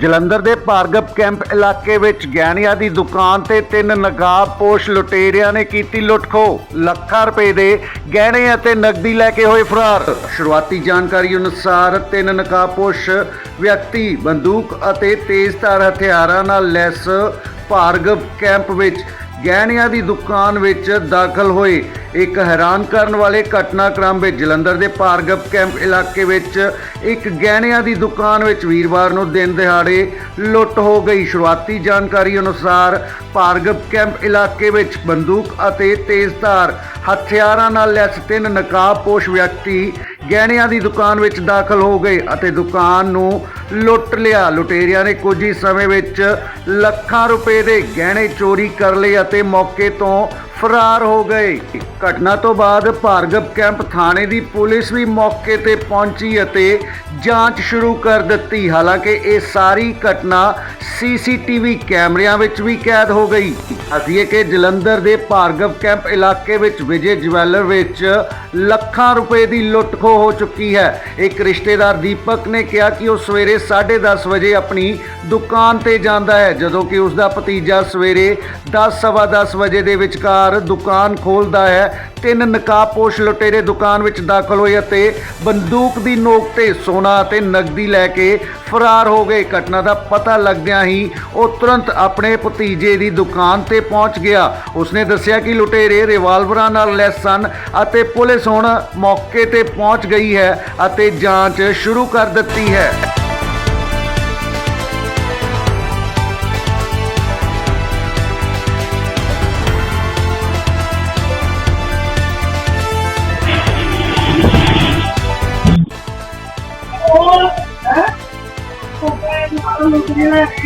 ਜਲੰਧਰ ਦੇ ਭਾਰਗਵ ਕੈਂਪ ਇਲਾਕੇ ਵਿੱਚ ਗਹਿਣਿਆਂ ਦੀ ਦੁਕਾਨ ਤੇ ਤਿੰਨ ਨਕਾਬਪੋਸ਼ ਲੁਟੇਰਿਆਂ ਨੇ ਕੀਤੀ ਲੁੱਟਖੋ। ਲੱਖਾਂ ਰੁਪਏ ਦੇ ਗਹਿਣੇ ਅਤੇ ਨਕਦੀ ਲੈ ਕੇ ਹੋਏ ਫਰਾਰ। ਸ਼ੁਰੂਆਤੀ ਜਾਣਕਾਰੀ ਅਨੁਸਾਰ ਤਿੰਨ ਨਕਾਬਪੋਸ਼ ਵਿਅਕਤੀ, ਬੰਦੂਕ ਅਤੇ ਤੇਜ਼ਧਾਰ ਹਥਿਆਰਾਂ ਨਾਲ ਲੈਸ ਭਾਰਗਵ ਕੈਂਪ ਵਿੱਚ ਗਹਿਣਿਆਂ ਦੀ ਦੁਕਾਨ ਵਿੱਚ ਦਾਖਲ ਹੋਏ। ਇੱਕ ਹੈਰਾਨ ਕਰਨ ਵਾਲੇ ਘਟਨਾਕ੍ਰਮ ਵਿੱਚ ਜਲੰਧਰ ਦੇ ਭਾਰਗਵ ਕੈਂਪ ਇਲਾਕੇ ਵਿੱਚ ਇੱਕ ਗਹਿਣਿਆਂ ਦੀ ਦੁਕਾਨ ਵਿੱਚ ਵੀਰਵਾਰ ਨੂੰ ਦਿਨ ਦਿਹਾੜੇ ਲੁੱਟ ਹੋ ਗਈ। ਸ਼ੁਰੂਆਤੀ ਜਾਣਕਾਰੀ ਅਨੁਸਾਰ ਭਾਰਗਵ ਕੈਂਪ ਇਲਾਕੇ ਵਿੱਚ ਬੰਦੂਕ ਅਤੇ ਤੇਜ਼ਧਾਰ ਹਥਿਆਰਾਂ ਨਾਲ ਲੈਸ ਤਿੰਨ ਨਕਾਬਪੋਸ਼ ਵਿਅਕਤੀ ਗਹਿਣਿਆਂ ਦੀ ਦੁਕਾਨ ਵਿੱਚ ਦਾਖਲ ਹੋ ਗਏ ਅਤੇ ਦੁਕਾਨ ਨੂੰ ਲੁੱਟ ਲਿਆ। ਲੁਟੇਰਿਆਂ ਨੇ ਕੁਝ ਹੀ ਸਮੇਂ ਵਿੱਚ ਲੱਖਾਂ ਰੁਪਏ ਦੇ ਗਹਿਣੇ ਚੋਰੀ ਕਰ ਲਏ ਅਤੇ ਮੌਕੇ ਤੋਂ ਫਰਾਰ ਹੋ ਗਏ। ਘਟਨਾ ਤੋਂ ਬਾਅਦ ਭਾਰਗਵ ਕੈਂਪ ਥਾਣੇ ਦੀ ਪੁਲਿਸ ਵੀ ਮੌਕੇ ਤੇ ਪਹੁੰਚੀ ਅਤੇ ਜਾਂਚ ਸ਼ੁਰੂ ਕਰ ਦਿੱਤੀ। ਹਾਲਾਂਕਿ ਇਹ ਸਾਰੀ ਘਟਨਾ ਸੀਸੀਟੀਵੀ ਕੈਮਰਿਆਂ ਵਿੱਚ ਵੀ ਕੈਦ ਹੋ ਗਈ। ਅਸੀਂ ਕਿ ਜਲੰਧਰ ਦੇ ਭਾਰਗਵ ਕੈਂਪ ਇਲਾਕੇ ਵਿੱਚ ਵਿਜੇ ਜਵੈਲਰ ਵਿੱਚ ਲੱਖਾਂ ਰੁਪਏ ਦੀ ਲੁੱਟ ਖੋਹ ਹੋ ਚੁੱਕੀ ਹੈ। ਇੱਕ ਰਿਸ਼ਤੇਦਾਰ ਦੀਪਕ ਨੇ ਕਿਹਾ ਕਿ ਉਹ ਸਵੇਰੇ 10:30 ਵਜੇ ਆਪਣੀ ਦੁਕਾਨ ਤੇ ਜਾਂਦਾ ਹੈ, ਜਦੋਂ ਕਿ ਉਸ ਦਾ ਭਤੀਜਾ ਸਵੇਰੇ 10:10 ਵਜੇ ਦੇ ਵਿਚਕਾਰ ਦੁਕਾਨ ਖੋਲਦਾ ਹੈ ਤਿੰਨ ਨਕਾਬਪੋਸ਼ ਲੁਟੇਰੇ ਦੁਕਾਨ ਵਿੱਚ ਦਾਖਲ ਹੋਏ ਅਤੇ ਬੰਦੂਕ ਦੀ ਨੋਕ ਤੇ ਸੋਨਾ ਅਤੇ ਨਗਦੀ ਲੈ ਕੇ ਫਰਾਰ ਹੋ ਗਏ। ਘਟਨਾ ਦਾ ਪਤਾ ਲੱਗਦਿਆਂ ਹੀ ਉਹ ਤੁਰੰਤ ਆਪਣੇ ਭਤੀਜੇ ਦੀ ਦੁਕਾਨ ਤੇ ਪਹੁੰਚ ਗਿਆ। ਉਸਨੇ ਦੱਸਿਆ ਕਿ ਲੁਟੇਰੇ ਰਿਵਾਲਵਰਾਂ ਨਾਲ ਲੈਸ ਸਨ ਅਤੇ ਪੁਲਿਸ ਹੁਣ ਮੌਕੇ ਤੇ ਪਹੁੰਚ ਗਈ ਹੈ ਅਤੇ ਜਾਂਚ ਸ਼ੁਰੂ ਕਰ ਦਿੱਤੀ ਹੈ। ਉਹ ਹੈ ਉਹ